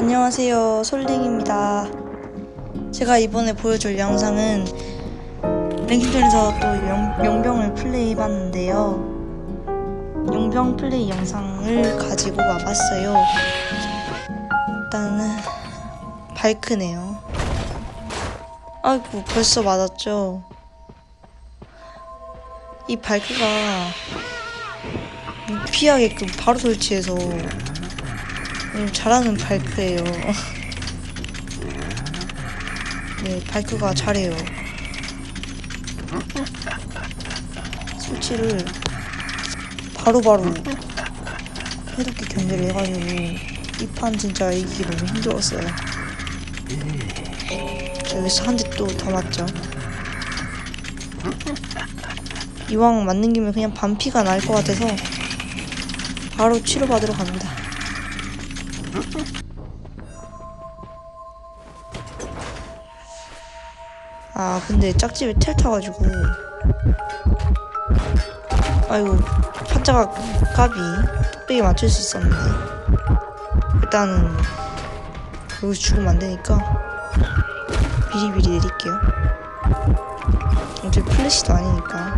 안녕하세요 솔링입니다. 제가 이번에 보여줄 영상은 랭킹전에서 또 용, 용병을 플레이 해봤는데요. 용병 플레이 영상을 가지고 와봤어요. 일단은 발크네요. 아이고 벌써 맞았죠? 이 발크가 무피하게끔 바로 설치해서 음, 잘하는 발크예요. 네, 발크가 잘해요. 설치를 바로바로 해독기 견제를 해가지고 이 판 진짜 이기기 너무 힘들었어요. 자, 여기서 한 대 또 더 맞죠. 이왕 맞는 김에 그냥 반피가 나을 것 같아서 바로 치료받으러 갑니다. 아 근데 짝집에 텔 타가지고. 아이고 판자가 까비. 뚝배기 맞출 수 있었는데. 일단은 여기서 죽으면 안 되니까 미리미리 내릴게요. 어차피 플래시도 아니니까.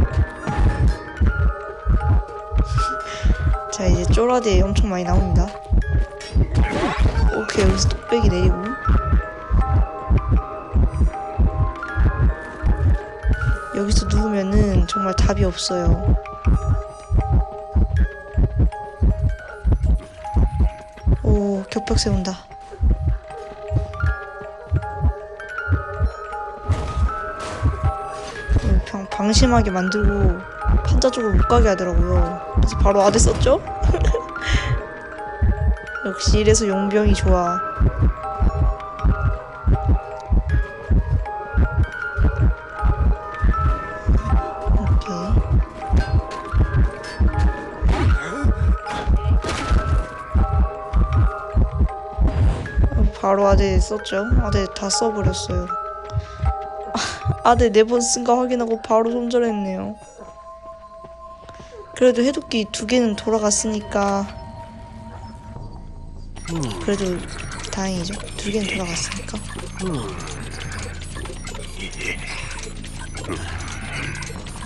자 이제 쫄아대 엄청 많이 나옵니다 오케이 여기서 뚝배기 내리고. 여기서 누우면은 정말 답이 없어요. 오 격벽 세운다. 음, 방, 방심하게 만들고 판자 쪽으로 못 가게 하더라고요. 그래서 바로 아대 썼죠? 역시 이래서 용병이 좋아. 바로 아대 썼죠? 아대 다 써버렸어요. 아, 아대 네번 쓴 거 확인하고 바로 손절했네요. 그래도 해독기 두 개는 돌아갔으니까 그래도 다행이죠. 두 개는 돌아갔으니까.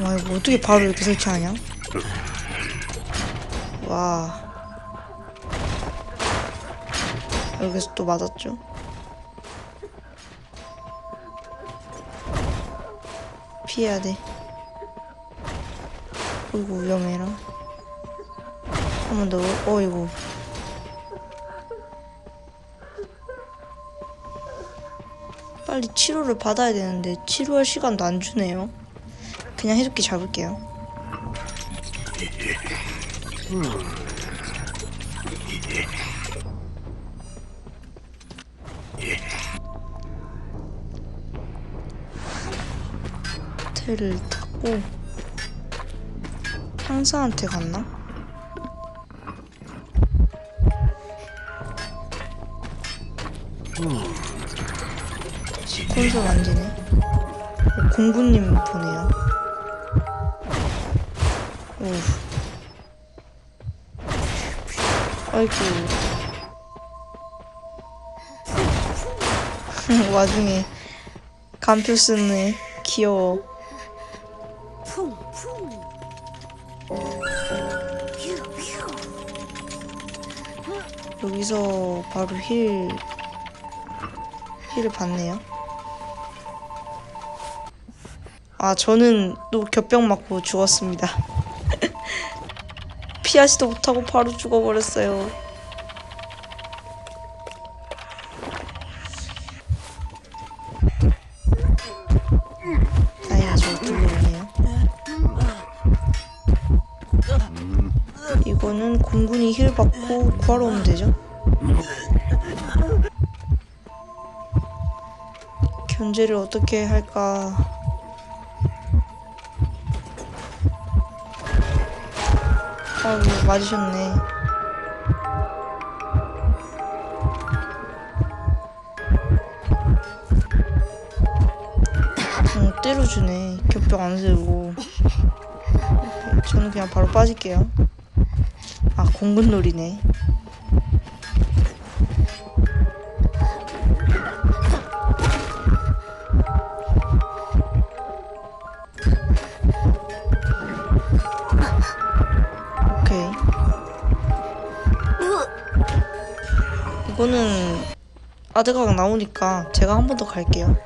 와 이거 어떻게 바로 이렇게 설치하냐? 와 여기서 또 맞았죠? 피해야 돼. 어이구 위험해라. 한 번 더. 어이구. 빨리 치료를 받아야 되는데 치료할 시간도 안 주네요. 그냥 해독기 잡을게요. 텔을 타고 상사한테 갔나? 콘솔 만지네. 어, 공구님 보네요. 오. 아이고. 와중에 간표 쓰네. 귀여워. 여기서 바로 힐 힐을 받네요. 아 저는 또 겹병 맞고 죽었습니다. 피하지도 못하고 바로 죽어버렸어요. 다행히 저 들려오네요. 이거는 공군이 힐 받고 구하러 오면 되죠? 견제를 어떻게 할까? 아이고 맞으셨네. 어, 때려주네. 겹벽 안 세우고. 저는 그냥 바로 빠질게요. 아 공군놀이네. 이거는 아드각 나오니까 제가 한 번 더 갈게요.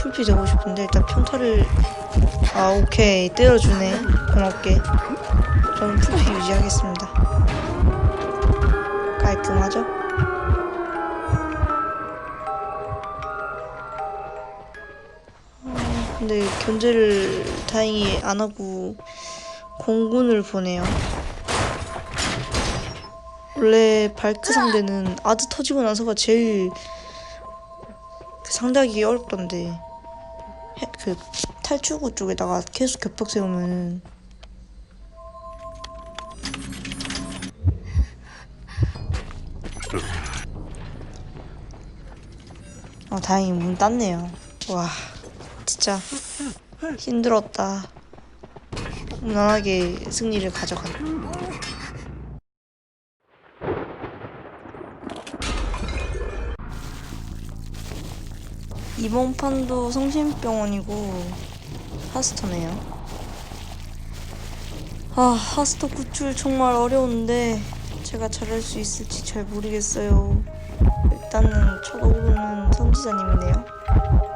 풀피 되고 싶은데 일단 평타를 아 오케이 때려주네 고맙게 저는 풀피 유지하겠습니다. 깔끔하죠? 근데 견제를 다행히 안 하고 공군을 보내요. 원래 발크 상대는 아드 터지고 나서가 제일 그 상대하기 어렵던데 해- 그 탈출구 쪽에다가 계속 겹벽 세우면 어 다행히 문 땄네요. 와 진짜 힘들었다. 무난하게 승리를 가져간. 이번 판도 성심병원이고 하스터네요. 아 하스터 구출 정말 어려운데 제가 잘할 수 있을지 잘 모르겠어요. 일단은 쳐다보는 선지자님이네요.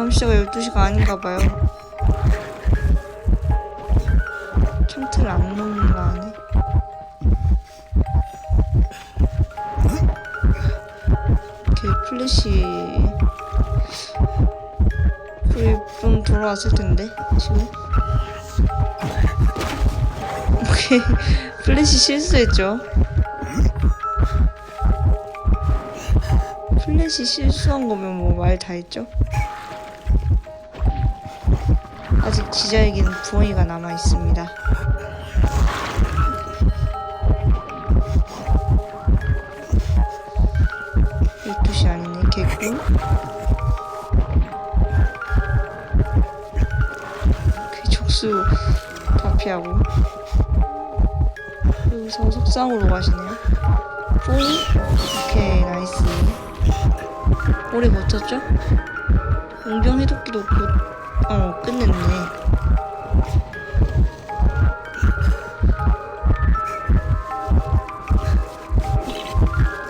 고 감시자가 12시가 아닌가 봐요. 창틀을 안 놓는 거 아네 이렇게 플래시 거의 좀 돌아왔을 텐데 지금? 오케이. 플래시 실수했죠? 플래시 실수한 거면 뭐 말 다 했죠 아직 지자에게는 부엉이가 남아 있습니다. 열두 시 아니네 개꿀. 그 촉수 다 피하고 여기서 석상으로 가시네요. 뽕 오케이 나이스. 오래 버텼죠? 용병 해독기도 곧 어, 끝냈네.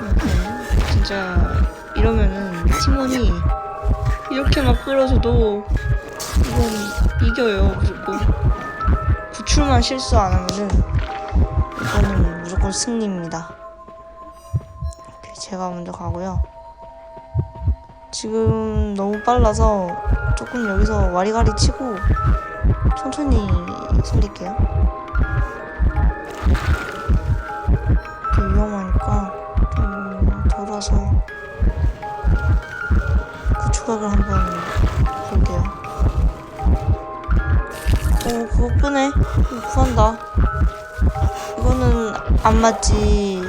오케이. 진짜 이러면은 팀원이 이렇게 막 끌어줘도 이건 이겨요 무조건. 구출만 실수 안 하면은 이거는 무조건 승리입니다. 제가 먼저 가고요. 지금 너무 빨라서 조금 여기서 와리가리 치고 천천히 살릴게요. 이렇게 위험하니까 좀 돌아서 구추각을 한번 볼게요. 오 끄네. 이거 구한다. 이거는 안 맞지.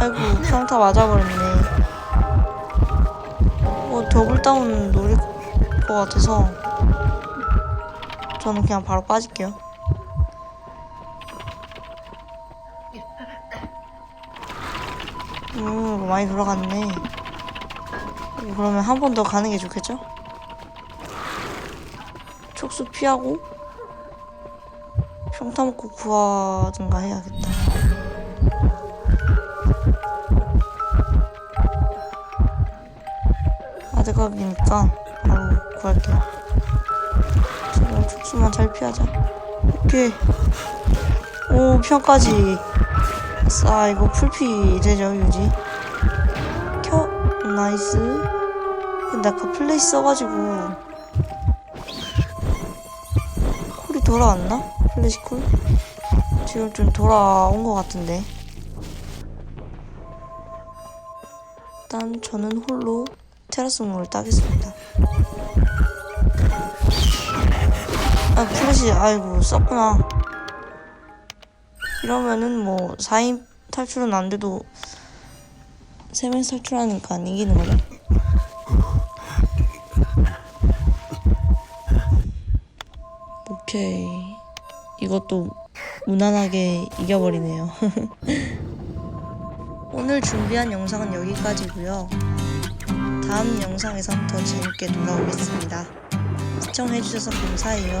아이고 평타 맞아버렸네. 어, 더블 다운 노릴 것 같아서 저는 그냥 바로 빠질게요. 음, 많이 돌아갔네. 그러면 한 번 더 가는 게 좋겠죠? 촉수 피하고 평타 먹고 구하든가 해야겠다. 아드각이니까 바로 구할게요. 지금 촉수만 잘 피하자. 오케이. 오, 평까지. 싸, 이거 풀피 되죠, 유지? 켜, 나이스. 근데 아까 플래시 써가지고. 콜이 돌아왔나? 플래시 콜? 지금 좀 돌아온 것 같은데. 일단 저는 홀로 테라스 문을 따겠습니다. 아, 플래시, 아이고, 썼구나. 이러면은 뭐, 4인 탈출은 안 돼도, 3명이서 탈출하니까 안 이기는 거죠. 오케이. 이것도 무난하게 이겨버리네요. 오늘 준비한 영상은 여기까지고요. 다음 영상에선 더 재밌게 돌아오겠습니다. 시청해주셔서 감사해요.